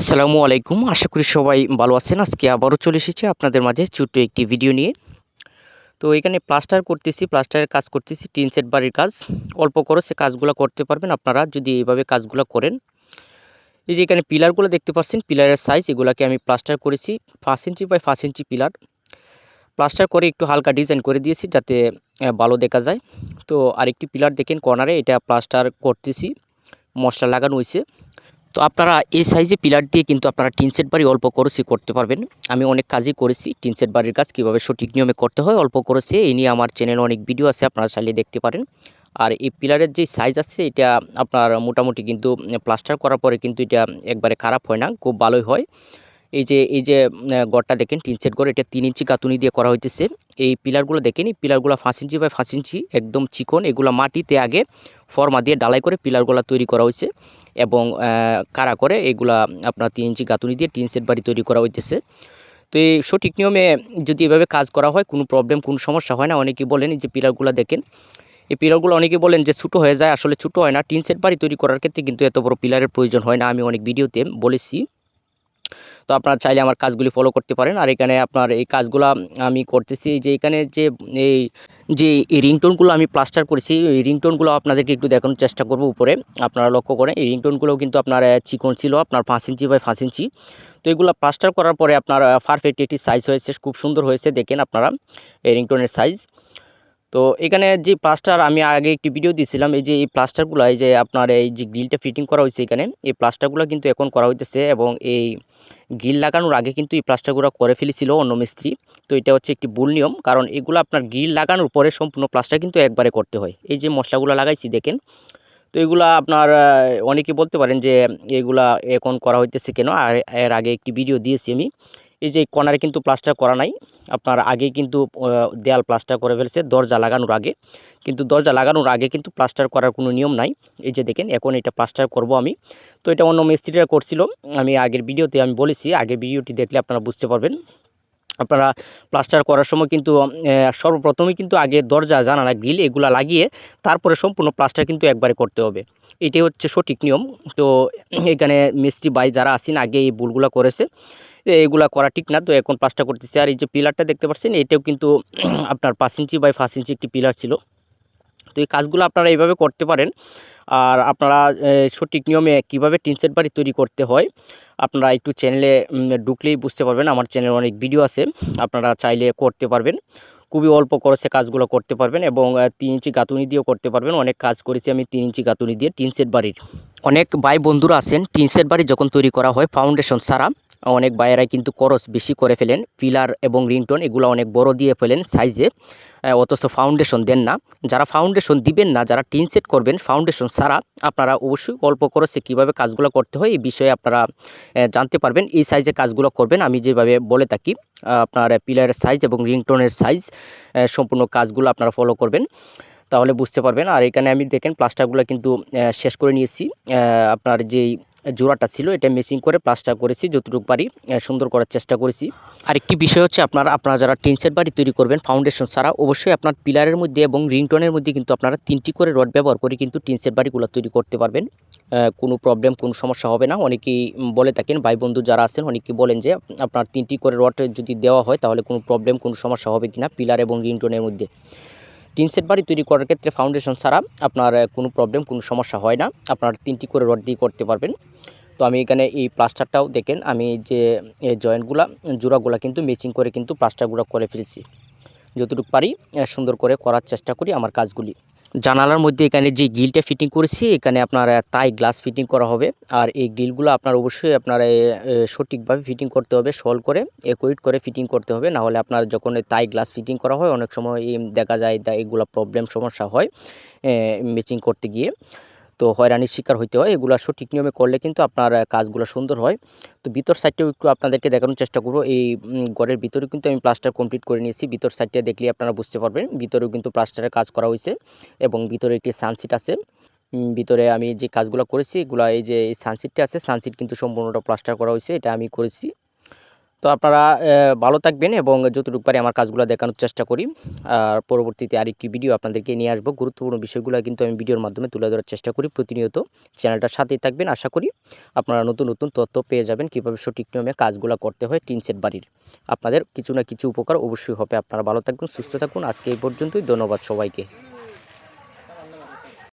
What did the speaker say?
আসসালামু আলাইকুম। আশা করি সবাই ভালো আছেন। আজকে আবারও চলে এসেছি আপনাদের মাঝে ছোট্ট একটি ভিডিও নিয়ে। তো এখানে প্লাস্টার করতেছি, প্লাস্টারের কাজ করতেছি, টিন সেট বাড়ির কাজ। অল্প খরচে কাজগুলো করতে পারবেন আপনারা যদি এইভাবে কাজগুলো করেন। এই যে এখানে পিলারগুলো দেখতে পাচ্ছেন, পিলারের সাইজ এগুলাকে আমি প্লাস্টার করেছি পাঁচ ইঞ্চি বাই পাঁচ ইঞ্চি পিলার। প্লাস্টার করে একটু হালকা ডিজাইন করে দিয়েছি যাতে ভালো দেখা যায়। তো আরেকটি পিলার দেখেন কর্নারে এটা প্লাস্টার করতেছি। মশলা লাগানো হয়েছে। তো আপনারা এই সাইজে পিলার দিয়ে কিন্তু আপনারা টিনসেট বাড়ি অল্প খরচে করতে পারবেন। আমি অনেক কাজই করেছি টিনসেট বাড়ির কাজ কীভাবে সঠিক নিয়মে করতে হয় অল্প করেছি এই নিয়ে আমার চ্যানেলে অনেক ভিডিও আছে, আপনারা চাইলে দেখতে পারেন। আর এই পিলারের যে সাইজ আছে, এটা আপনার মোটামুটি কিন্তু প্লাস্টার করার পরে কিন্তু এটা একবারে খারাপ হয় না, খুব ভালোই হয়। এই যে এই যে গড়টা দেখেন টিন সেট গড়, এটা তিন ইঞ্চি গাঁথুনি দিয়ে করা হইতেছে এই পিলারগুলো দেখেন, এই পিলারগুলো পাঁচ ইঞ্চি বাই পাঁচ ইঞ্চি, একদম চিকন, এগুলো মাটিতে আগে ফর্মা দিয়ে ডালাই করে পিলারগুলো তৈরি করা হয়েছে। এবং কারা করে, এগুলা আপনার তিন ইঞ্চি গাঁথুনি দিয়ে টিন সেট বাড়ি তৈরি করা হইতেছে। তো এই সঠিক নিয়মে যদি এভাবে কাজ করা হয়, কোনো প্রবলেম কোনো সমস্যা হয় না। অনেকেই বলেন যে পিলারগুলো দেখেন, এই পিলারগুলো অনেকে বলেন যে ছোটো হয়ে যায়, আসলে ছোটো হয় না। টিন সেট বাড়ি তৈরি করার ক্ষেত্রে কিন্তু এত বড় পিলারের প্রয়োজন হয় না। আমি অনেক ভিডিওতে বলেছি। তো আপনারা চাইলে আমার কাজগুলি ফলো করতে পারেন। আর এখানে আপনার এই কাজগুলো আমি করতেছি যে এখানে যে এই যে এই রিংটোনগুলো আমি প্লাস্টার করেছি, এই রিংটোনগুলো আপনাদেরকে একটু দেখানোর চেষ্টা করব উপরে। আপনারা লক্ষ্য করেন, এই রিংটোনগুলোও কিন্তু আপনার চিকন ছিল, আপনার পাঁচ ইঞ্চি বাই পাঁচ ইঞ্চি। তো এগুলো প্লাস্টার করার পরে আপনার পারফেক্ট একটি সাইজ হয়েছে, খুব সুন্দর হয়েছে, দেখেন আপনারা, এই রিংটোনের সাইজ তো এখানে যে প্লাস্টার আমি আগে একটি ভিডিও দিয়েছিলাম এই যে এই প্লাস্টারগুলো এই যে আপনার এই যে গ্রিলটা ফিটিং করা হয়েছে এখানে, এই প্লাস্টারগুলো কিন্তু এখন করা হইতেছে এবং এই গ্রিল লাগানোর আগে কিন্তু এই প্লাস্টারগুলো করে ফেলেছিল অন্য মিস্ত্রি। তো এটা হচ্ছে একটি ভুল নিয়ম, কারণ এগুলো আপনার গ্রিল লাগানোর পরে সম্পূর্ণ প্লাস্টার কিন্তু একবারে করতে হয়। এই যে মশলাগুলো লাগাইছি, দেখেন। তো এগুলা আপনার অনেকে বলতে পারেন যে এগুলা এখন করা হইতেছে কেন, আর এর আগে একটি ভিডিও দিয়েছি আমি। এই যে কর্নারে কিন্তু প্লাস্টার করা নাই আপনার আগে কিন্তু দেয়াল প্লাস্টার করে ফেলছে দরজা লাগানোর আগে। কিন্তু দরজা লাগানোর আগে কিন্তু প্লাস্টার করার কোনো নিয়ম নাই। এই যে দেখেন এখন এটা প্লাস্টার করব আমি। তো এটা অন্য মিস্ত্রিরা করছিল। আমি আগের ভিডিওতে আমি বলেছি আগের ভিডিওটি দেখলে আপনারা বুঝতে পারবেন। আপনারা প্লাস্টার করার সময় কিন্তু আহ, সর্বপ্রথমেই কিন্তু আগে দরজা জানালা গ্রিল এগুলো লাগিয়ে তারপরে সম্পূর্ণ প্লাস্টার কিন্তু একবারে করতে হবে। এটাই হচ্ছে সঠিক নিয়ম। তো এখানে মিস্ত্রি বাই যারা আসেন আগে এই ভুলগুলো করেছে। এগুলা করা ঠিক না। তো এখন প্লাস্টার করতেছে। আর এই যে পিলারটা দেখতে পাচ্ছেন, এটাও কিন্তু আপনার পাঁচ ইঞ্চি বাই পাঁচ ইঞ্চি একটি পিলার ছিল। তো এই কাজগুলো আপনারা এইভাবে করতে পারেন। আর আপনারা সঠিক নিয়মে কীভাবে টিনসেট বাড়ি তৈরি করতে হয়, আপনারা একটু চ্যানেলে ঢুকলেই বুঝতে পারবেন। আমার চ্যানেলে অনেক ভিডিও আছে, আপনারা চাইলে করতে পারবেন। খুবই অল্প খরচে কাজগুলো করতে পারবেন এবং তিন ইঞ্চি গাঁথুনি দিয়েও করতে পারবেন। অনেক কাজ করেছি আমি তিন ইঞ্চি গাঁথুনি দিয়ে টিনসেট বাড়ির। অনেক ভাই বন্ধুরা আছেন টিনসেট বাড়ি যখন তৈরি করা হয় ফাউন্ডেশন ছাড়া। অনেক ভাইয়েরাই কিন্তু খরচ বেশি করে ফেলেন। পিলার এবং রিংটোন এগুলো অনেক বড় দিয়ে ফেলেন সাইজে। অথচ ফাউন্ডেশন দেন না। যারা ফাউন্ডেশন দিবেন না, যারা টিন সেট করবেন, ফাউন্ডেশন ছাড়া আপনারা অবশ্যই অল্প খরচে কীভাবে কাজগুলো করতে হয়, এই বিষয়ে আপনারা জানতে পারবেন। এই সাইজে কাজগুলো করবেন, আমি যেভাবে বলে থাকি আপনার পিলারের সাইজ এবং রিংটোনের সাইজ সম্পূর্ণ কাজগুলো আপনারা ফলো করবেন। তাহলে বুঝতে পারবেন। আর এখানে আমি দেখেন প্লাস্টারগুলো কিন্তু শেষ করে নিয়েছি। আপনার যেই জোড়াটা ছিল, এটা মেচিং করে প্লাস্টার করেছি, যতটুকু পারি সুন্দর করার চেষ্টা করেছি। আরেকটি বিষয় হচ্ছে আপনারা আপনারা যারা টিনসেট বাড়ি তৈরি করবেন ফাউন্ডেশন ছাড়া, অবশ্যই আপনার পিলারের মধ্যে এবং রিংটনের মধ্যে কিন্তু আপনারা তিনটি করে রড ব্যবহার করে কিন্তু টিনসেট বাড়িগুলো তৈরি করতে পারবেন। কোনো প্রবলেম কোনো সমস্যা হবে না। অনেকেই বলে থাকেন, ভাই বন্ধু যারা আছেন, অনেকেই বলেন যে আপনার তিনটি করে রড যদি দেওয়া হয়, তাহলে কোনো প্রবলেম কোনো সমস্যা হবে কিনা পিলার এবং রিংটনের মধ্যে। টিন সেট বাড়ি তৈরি করার ক্ষেত্রে ফাউন্ডেশন ছাড়া আপনার কোনো প্রবলেম কোনো সমস্যা হয় না। আপনার তিনটি করে রড দিয়ে করতে পারবেন। তো আমি এখানে এই প্লাস্টারটাও দেখেন, আমি যে জয়েন্টগুলা জোড়াগুলা কিন্তু ম্যাচিং করে কিন্তু প্লাস্টারগুলো করে ফেলছি। যতটুকু পারি সুন্দর করে করার চেষ্টা করি আমার কাজগুলি। জানালার মধ্যে এখানে যে গ্রিলটা ফিটিং করেছি, এখানে আপনার তাই গ্লাস ফিটিং করা হবে। আর এই গ্রিলগুলো আপনার অবশ্যই আপনার সঠিকভাবে ফিটিং করতে হবে সল করে একুইট করে ফিটিং করতে হবে। না হলে আপনার যখন তাই গ্লাস ফিটিং করা হয়, অনেক সময় দেখা যায় এগুলো প্রবলেম সমস্যা হয় ম্যাচিং করতে গিয়ে। তো হয়রানির শিকার হইতে হয়। এগুলো সঠিক নিয়মে করলে কিন্তু আপনার কাজগুলো সুন্দর হয়। তো ভিতর সাইডটাও একটু আপনাদেরকে দেখানোর চেষ্টা করব। এই ঘরের ভিতরে কিন্তু আমি প্লাস্টার কমপ্লিট করে নিয়েছি। ভিতর সাইডটা দেখলে আপনারা বুঝতে পারবেন। ভিতরেও কিন্তু প্লাস্টারের কাজ করা হয়েছে এবং ভিতরে একটি সানসিট আছে। ভিতরে আমি যে কাজগুলো করেছি, এগুলো এই যে সানসিটটা আছে, সানসিট কিন্তু সম্পূর্ণটা প্লাস্টার করা হয়েছে। এটা আমি করেছি। তো আপনারা ভালো থাকবেন এবং যতটুকু পারি আমার কাজগুলো দেখানোর চেষ্টা করি। আর পরবর্তীতে আরেকটি ভিডিও আপনাদেরকে নিয়ে আসব। গুরুত্বপূর্ণ বিষয়গুলো কিন্তু আমি ভিডিওর মাধ্যমে তুলে ধরার চেষ্টা করি প্রতিনিয়ত। চ্যানেলটার সাথেই থাকবেন, আশা করি আপনারা নতুন নতুন তথ্য পেয়ে যাবেন কীভাবে সঠিক নিয়মে কাজগুলো করতে হয় টিন সেট বাড়ির। আপনাদের কিছু না কিছু উপকার অবশ্যই হবে। আপনারা ভালো থাকবেন, সুস্থ থাকুন। আজকে এই পর্যন্তই। ধন্যবাদ সবাইকে।